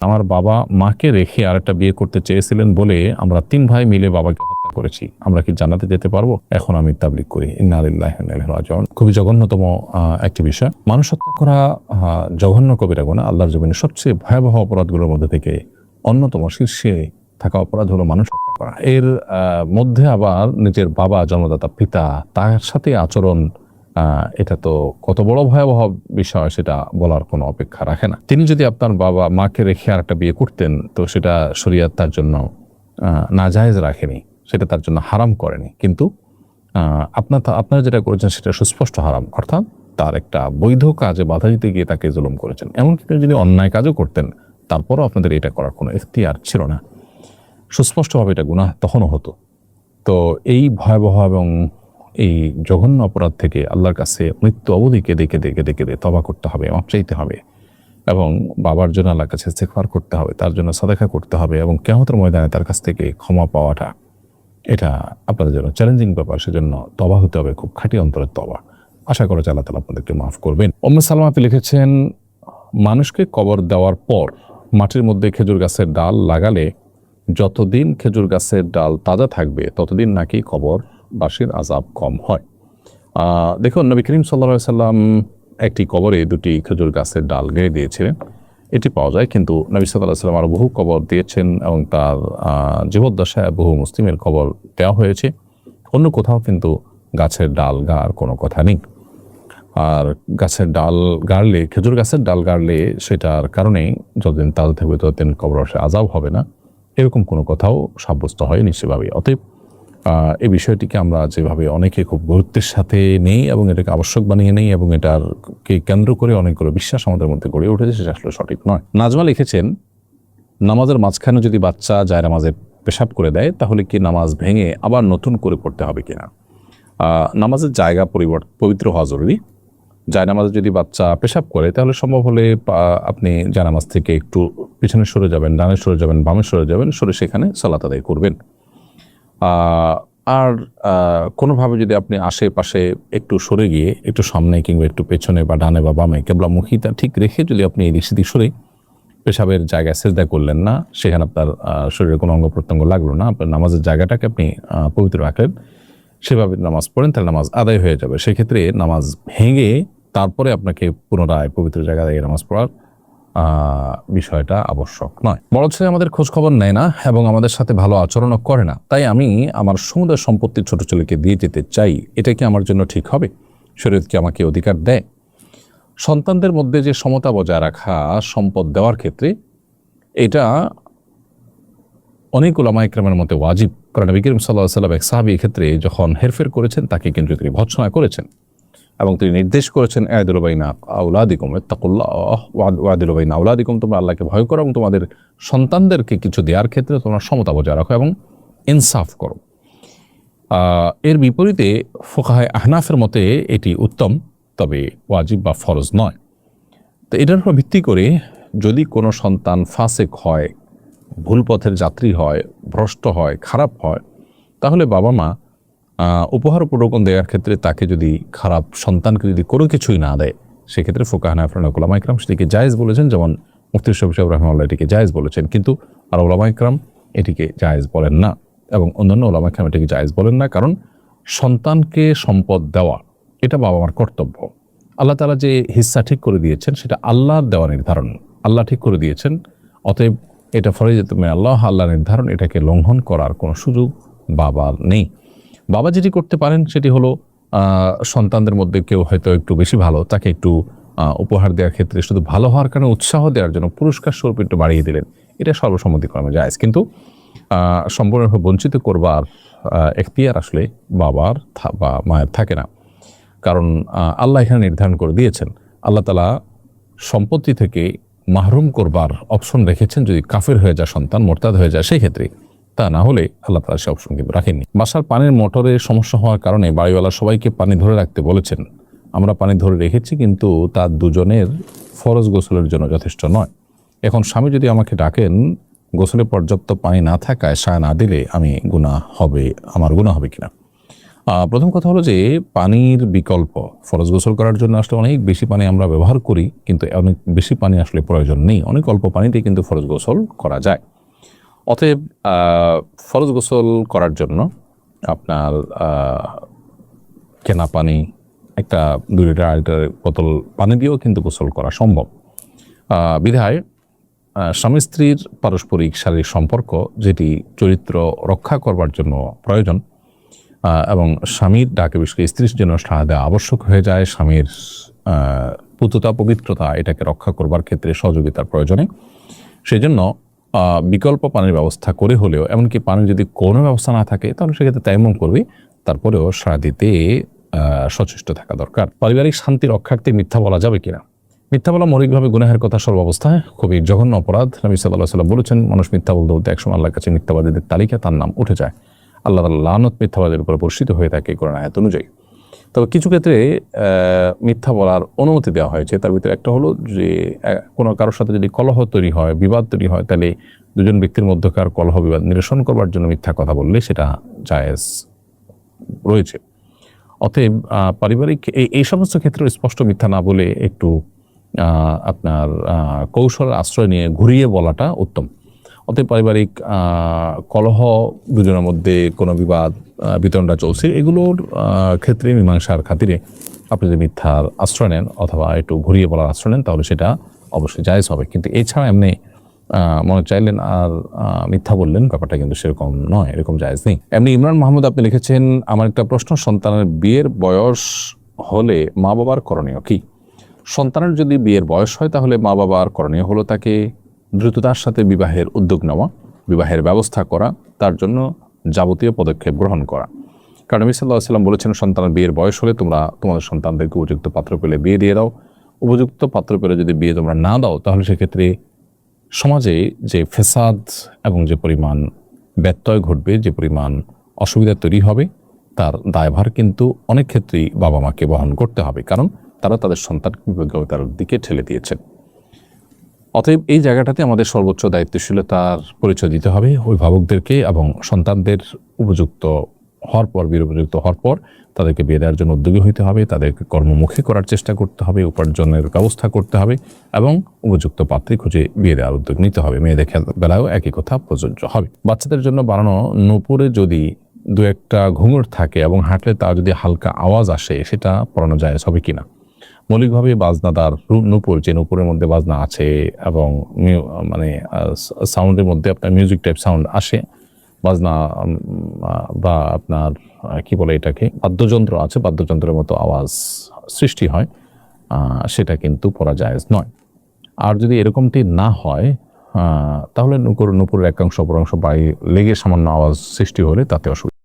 আমার বাবা মাকে রেখে আরেকটা বিয়ে করতে চেয়েছিলেন বলে আমরা তিন ভাই মিলে বাবাকে হত্যা করেছি। আমরা কি জানাতে যেতে পারব? এখন আমি তাবলিক করি। খুবই জঘন্যতম একটি বিষয়। মানুষ হত্যা করা জঘন্য কবিরা গোনা আল্লাহর জমিনে সবচেয়ে ভয়াবহ অপরাধগুলোর মধ্যে থেকে অন্যতম শীর্ষে থাকা অপরাধ হলো মানুষ হত্যা করা। এর মধ্যে আবার নিজের বাবা, জন্মদাতা, পিতা, তার সাথে আচরণ এটা তো কত বড় ভয়াবহ বিষয়, সেটা বলার কোনো অপেক্ষা রাখে না। তিনি যদি আপনার বাবা মাকে রেখে আর একটা বিয়ে করতেন, তো সেটা শরীয়ত তার জন্য নাজায়েজ রাখেনি, সেটা তার জন্য হারাম করেনি। কিন্তু আপনার আপনারা যেটা করেছেন, সেটা সুস্পষ্ট হারাম। অর্থাৎ তার একটা বৈধ কাজে বাধা দিতে গিয়ে তাকে জুলুম করেছেন। এমনকি তিনি যদি অন্যায় কাজও করতেন, তারপরও আপনাদের এটা করার কোনো এখতিয়ার ছিল না। সুস্পষ্টভাবে এটা গুনাহ তখনও হতো। তো এই ভয়াবহ এবং এই জঘন্য অপরাধ থেকে আল্লাহর কাছে মৃত্যু অবধি কেঁদে কেঁদে কেঁদে কেঁদে তবা করতে হবে মাপ চাইতে হবে এবং বাবার জন্য আল্লাহর কাছে ইস্তেগফার করতে হবে, তার জন্য সাদাকা করতে হবে এবং কেমতের ময়দানে তার কাছ থেকে ক্ষমা পাওয়াটা, এটা আপনাদের জন্য চ্যালেঞ্জিং ব্যাপার। সেজন্য তবা হতে হবে, খুব খাঁটি অন্তরের তবা। আশা করা আল্লাহ তালা আপনাদেরকে মাফ করবেন। ওম্মে সালমা আপনি লিখেছেন, মানুষকে কবর দেওয়ার পর মাটির মধ্যে খেজুর গাছের ডাল লাগালে যতদিন খেজুর গাছের ডাল তাজা থাকবে, ততদিন নাকি কবর বাসীর আজাব কম হয়। দেখুন, নবী করিম সাল্লা সাল্লাম একটি কবরে দুটি খেজুর গাছের ডাল গেড়ে দিয়েছিলেন। এটি পাওয়া যায় কিন্তু নবী সাল্লাহ সাল্লাম আরও বহু কবর দিয়েছেন এবং তার জীবদ্দশায় বহু মুসলিমের কবর দেওয়া হয়েছে। অন্য কোথাও কিন্তু গাছের ডাল গাড়ার কোনো কথা নেই। আর গাছের ডাল গাড়লে, খেজুর গাছের ডাল গাড়লে সেটার কারণে যতদিন তাজা থাকবে ততদিন কবর আজাব হবে না। এরকম কোনো কথাও সাব্যস্ত হয় নিশ্চয়ভাবে অতএব এই বিষয়টিকে আমরা যেভাবে অনেকে খুব গুরুত্বের সাথে নেই এবং এটাকে আবশ্যক বানিয়ে নেই এবং এটার কে কেন্দ্র করে অনেকগুলো বিশ্বাস আমাদের মধ্যে গড়ে উঠেছে, সেটা আসলে সঠিক নয়। নাজমা লিখেছেন, নামাজের মাঝখানে যদি বাচ্চা যায় নামাজে পেশাব করে দেয়, তাহলে কি নামাজ ভেঙে আবার নতুন করে পড়তে হবে কিনা? নামাজের জায়গা পরিবর্ত পবিত্র হওয়া জরুরি। জায়নামাজে যদি বাচ্চা পেশাব করে, তাহলে সম্ভব হলে আপনি জায়নামাজ থেকে একটু পিছনে সরে যাবেন, ডানে সরে যাবেন, বামে সরে যাবেন, সরে সেখানে সালাত আদায় করবেন। আর কোনোভাবে যদি আপনি আশেপাশে একটু সরে গিয়ে, একটু সামনে কিংবা একটু পেছনে বা ডানে বা বামে কেবলামুখিতা ঠিক রেখে যদি আপনি এই দিক সরে, পেশাবের জায়গায় সেজদা করলেন না, সেখানে আপনার শরীরে কোনো অঙ্গ প্রত্যঙ্গ লাগল না, আপনার নামাজের জায়গাটাকে আপনি পবিত্র রাখলেন, সেভাবে নামাজ পড়েন, তাহলে নামাজ আদায় হয়ে যাবে। সেক্ষেত্রে নামাজ ভেঙে তারপরে আপনাকে পুনরায় পবিত্র জায়গা থেকে নামাজ পড়ার বিষয়টা আবশ্যক নয়। বড় ছেলে আমাদের খোঁজ খবর নেয় না এবং আমাদের সাথে ভালো আচরণও করে না। তাই আমি আমার সমুদয় সম্পত্তি ছোট ছেলেকে দিয়ে যেতে চাই। এটা কি আমার জন্য ঠিক হবে? শরীর কি আমাকে অধিকার দেয়? সন্তানদের মধ্যে যে সমতা বজায় রাখা সম্পদ দেওয়ার ক্ষেত্রে এটা অনেক ওলামা ইকরামের মতে ওয়াজিব। কারণ নবী সাল্লাহ সাল্লাম এক সাহাবি ক্ষেত্রে যখন হেরফের করেছেন, তাকে কিন্তু তিনি ভৎসনা করেছেন। এবং তিনি নির্দেশ করেছেন আউলাদিকুম আউলাদিকুম তোমরা আল্লাহকে ভয় করো এবং তোমাদের সন্তানদেরকে কিছু দেওয়ার ক্ষেত্রে তোমরা সমতা বজায় রাখো এবং ইনসাফ করো। এর বিপরীতে ফোকাহায় আহনাফের মতে এটি উত্তম, তবে ওয়াজিব বা ফরজ নয়। তো এটার উপর ভিত্তি করে যদি কোনো সন্তান ফাসেক হয়, ভুল পথের যাত্রী হয়, ভ্রষ্ট হয়, খারাপ হয়, তাহলে বাবা মা উপহার উপরোকন দেওয়ার ক্ষেত্রে তাকে যদি খারাপ সন্তানকে যদি কোনো কিছুই না দেয়, সেক্ষেত্রে ফোকাহানা ফরানুকুলামা ইকরাম সেটিকে জায়েজ বলেছেন, যেমন মুফতি শফি সাহেব রহমাল্লাহ এটিকে জায়েজ বলেছেন। কিন্তু আর ওলামা ইকরাম এটিকে জায়েজ বলেন না এবং অন্যান্য ওলামা ইকরাম এটিকে জায়েজ বলেন না, কারণ সন্তানকে সম্পদ দেওয়া, এটা বাবা মার কর্তব্য। আল্লাহ তালা যে হিস্সা ঠিক করে দিয়েছেন, সেটা আল্লাহর দেওয়া নির্ধারণ। আল্লাহ ঠিক করে দিয়েছেন, অতএব এটা ফলে তুমি আল্লাহ আল্লাহ নির্ধারণ, এটাকে লঙ্ঘন করার কোনো সুযোগ বাবার নেই। বাবা যেটি করতে পারেন সেটি হলো সন্তানদের মধ্যে কেউ হয়তো একটু বেশি ভালো, তাকে একটু উপহার দেওয়ার ক্ষেত্রে শুধু ভালো হওয়ার কারণে উৎসাহ দেওয়ার জন্য পুরস্কার স্বরূপ একটু বাড়িয়ে দিলেন। এটা সর্বসম্মতিক্রমে যায় কিন্তু সম্পূর্ণভাবে বঞ্চিত করবার এখতিয়ার আসলে বাবার বা মায়ের থাকে না। কারণ আল্লাহ এখানে নির্ধারণ করে দিয়েছেন। আল্লাহ তালা সম্পত্তি থেকে মাহরুম করবার অপশন রেখেছেন। যদি কাফের হয়ে যায়, সন্তান মোরতাদ হয়ে যায়, সেই ক্ষেত্রে তা না হলে আল্লাহ তালা সে অপশন কিন্তু রাখেননি। বাসার পানির মোটরের সমস্যা হওয়ার কারণে বাড়িওয়ালা সবাইকে পানি ধরে রাখতে বলেছেন। আমরা পানি ধরে রেখেছি কিন্তু তার দুজনের ফরজ গোসলের জন্য যথেষ্ট নয়। এখন স্বামী যদি আমাকে ডাকেন, গোসলে পর্যাপ্ত পানি না থাকায় সায় না দিলে আমি গুণা হবে, আমার গুণা হবে কিনা? প্রথম কথা হলো যে পানির বিকল্প, ফরজ গোসল করার জন্য আসলে অনেক বেশি পানি আমরা ব্যবহার করি, কিন্তু অনেক বেশি পানি আসলে প্রয়োজন নেই। অনেক অল্প পানিতে কিন্তু ফরজ গোসল করা যায়। অতএব ফরজ গোসল করার জন্য আপনার কেনা পানি, একটা দুই লিটার, আড়াই লিটার বোতল পানি দিয়েও কিন্তু গোসল করা সম্ভব। বিধায় স্বামী স্ত্রীর পারস্পরিক শারীরিক সম্পর্ক যেটি চরিত্র রক্ষা করবার জন্য প্রয়োজন এবং স্বামীর ডাকে করে স্ত্রীর জন্য সাড়া দেওয়া আবশ্যক হয়ে যায়। স্বামীর পুততা পবিত্রতা এটাকে রক্ষা করবার ক্ষেত্রে সহযোগিতার প্রয়োজনে। সেই জন্য বিকল্প পানির ব্যবস্থা করে হলেও, এমনকি পানির যদি কোনো ব্যবস্থা না থাকে, তাহলে সেক্ষেত্রে তাইমম করবে, তারপরেও সাড়া দিতে সচেষ্ট থাকা দরকার। পারিবারিক শান্তি রক্ষার্থে মিথ্যা বলা যাবে কিনা? মিথ্যা বলা মৌলিকভাবে গুনাহের কথা সর্বাবস্থায় খুবই জঘন্য অপরাধ। নবী সাল্লাহ সাল্লাম বলেছেন, মানুষ মিথ্যা বলতে বলতে একসময় আল্লাহর কাছে মিথ্যাবাদীদের তালিকা তার নাম উঠে যায়। আল্লাহ তাআলা লানত মিথ্যাবাদের উপর বর্ষিত হয়ে থাকে কোরআন আয়াত অনুযায়ী। তবে কিছু ক্ষেত্রে মিথ্যা বলার অনুমতি দেওয়া হয়েছে। তার ভিতরে একটা হলো যে কোনো কারোর সাথে যদি কলহ তৈরি হয়, বিবাদ তৈরি হয়, তাহলে দুজন ব্যক্তির মধ্যকার কলহ বিবাদ নিরসন করবার জন্য মিথ্যা কথা বললে সেটা জায়েজ রয়েছে। অতএব পারিবারিক এই সমস্ত ক্ষেত্রে স্পষ্ট মিথ্যা না বলে একটু আপনার কৌশল আশ্রয় নিয়ে ঘুরিয়ে বলাটা উত্তম। অতএব পারিবারিক কলহ দুজনের মধ্যে কোনো বিবাদ বিতরণটা চলছে। এগুলোর ক্ষেত্রে মীমাংসার খাতিরে আপনি যদি মিথ্যার আশ্রয় নেন অথবা একটু ঘুরিয়ে বলার আশ্রয় নেন, তাহলে সেটা অবশ্যই জায়জ হবে। কিন্তু এছাড়া এমনি মনে চাইলেন আর মিথ্যা বললেন, ব্যাপারটা কিন্তু সেরকম নয়, এরকম জায়জ নেই। এমনি ইমরান মাহমুদ আপনি লিখেছেন, আমার একটা প্রশ্ন, সন্তানের বিয়ের বয়স হলে মা বাবার করণীয় কি? সন্তানের যদি বিয়ের বয়স হয়, তাহলে মা বাবার করণীয় হলো তাকে দ্রুততার সাথে বিবাহের উদ্যোগ নেওয়া, বিবাহের ব্যবস্থা করা, তার জন্য যাবতীয় পদক্ষেপ গ্রহণ করা। কারণ নবী সাল্লাহ সাল্লাম বলেছেন, সন্তানের বিয়ের বয়স হলে তোমরা তোমাদের সন্তানদেরকে উপযুক্ত পাত্র পেলে বিয়ে দিয়ে দাও। উপযুক্ত পাত্র পেলে যদি বিয়ে তোমরা না দাও, তাহলে সেক্ষেত্রে সমাজে যে ফেসাদ এবং যে পরিমাণ ব্যত্যয় ঘটবে, যে পরিমাণ অসুবিধা তৈরি হবে, তার দায়ভার কিন্তু অনেক ক্ষেত্রেই বাবা মাকে বহন করতে হবে। কারণ তারা তাদের সন্তানকে বিজ্ঞতার দিকে ঠেলে দিয়েছেন। অতএব এই জায়গাটাতে আমাদের সর্বোচ্চ দায়িত্বশীলতার পরিচয় দিতে হবে অভিভাবকদেরকে এবং সন্তানদের উপযুক্ত হওয়ার পর বীর উপযুক্ত হওয়ার পর তাদেরকে বিয়ে দেওয়ার জন্য উদ্যোগী হইতে হবে, তাদেরকে কর্মমুখী করার চেষ্টা করতে হবে, উপার্জনের ব্যবস্থা করতে হবে এবং উপযুক্ত পাত্রী খুঁজে বিয়ে দেওয়ার উদ্যোগ নিতে হবে। মেয়েদের বেলায়ও একই কথা প্রযোজ্য হবে। বাচ্চাদের জন্য বানানো নূপুরে যদি দু একটা ঘুঙুর থাকে এবং হাঁটলে তার যদি হালকা আওয়াজ আসে, সেটা পড়ানো যায় হবে কিনা। মৌলিকভাবে বাজনাদার রু- নূপুর, যে নূপুরের মধ্যে বাজনা আছে এবং মানে সাউন্ডের মধ্যে আপনার মিউজিক টাইপ সাউন্ড আসে। বাজনা বা আপনার কি বলে এটাকে? বাদ্যযন্ত্র আছে, বাদ্যযন্ত্রের মতো আওয়াজ সৃষ্টি হয়। সেটা কিন্তু পড়া জায়েজ নয়। আর যদি এরকমটি না হয় তাহলে নুপুর, নুপুরের একাংশ, অপরাংশ বাড়ি লেগে সামান্য আওয়াজ সৃষ্টি হলে তাতে অসুবিধা